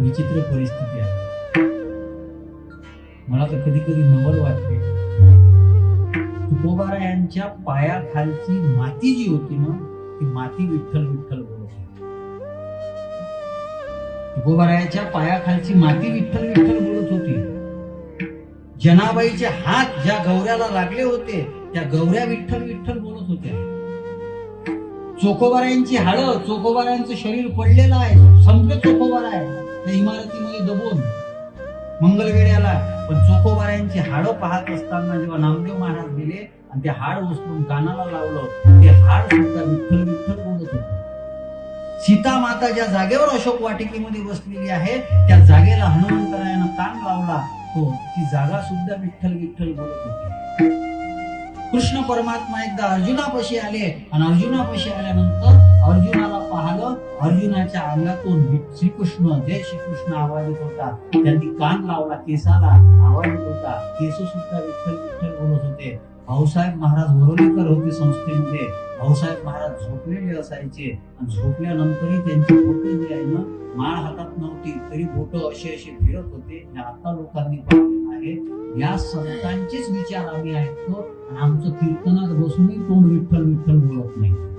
विचित्र परिस्थिती आहे. मला तर कधी कधी नवल वाटते. तुकोबारा यांच्या पायाखालची माती जी होती ना ती माती विठ्ठल विठ्ठल बोलत होती. तुकोबारायाच्या पायाखालची माती विठ्ठल विठ्ठल बोलत होती. जनाबाईचे हात ज्या गौऱ्याला लागले होते त्या गौऱ्या विठ्ठल विठ्ठल बोलत होत्या. चोकोबारायांची हाडं चोकोबारायांचं शरीर पडलेलं आहे. संपले चोकोबार आहे. त्या इमारतीमध्ये दबून मंगलवेड्याला पण चोकोबारायांची हाडं पाहत असताना जेव्हा नामदेव महाराज गेले आणि ते हाड उचलून कानाला लावलं ते हाड सुद्धा विठ्ठल विठ्ठल बोलत होत. सीता माता ज्या जागेवर अशोक वाटिकेमध्ये बसलेली आहे त्या जागेला हनुमंतरायानं कान लावला. तो ती जागा सुद्धा विठ्ठल विठ्ठल बोलत होती. कृष्ण परमात्मा एकदा अर्जुनापाशी आले आणि अर्जुनापाशी आल्यानंतर अर्जुनाच्या अंगातून श्रीकृष्ण जय श्रीकृष्ण आवाज येत होता. त्यांनी कान लावला केसाला आवाज येत होता. केस सुद्धा विठ्ठल विठ्ठल बोलत होते. भाऊसाहेब महाराज वरोलीकर होते संस्थेमध्ये. भाऊसाहेब महाराज झोपलेले असायचे. आणि झोपल्यानंतरही त्यांची बोट जी आहे ना? माळ हातात नव्हती. तरी बोट असे असे फिरत होते. आता लोकांनी पाहिलेलं आहे या संतांचेच विचार आम्ही ऐकतो. आणि आमचं कीर्तनात बसूनही तोंड विठ्ठल विठ्ठल बोलत नाही?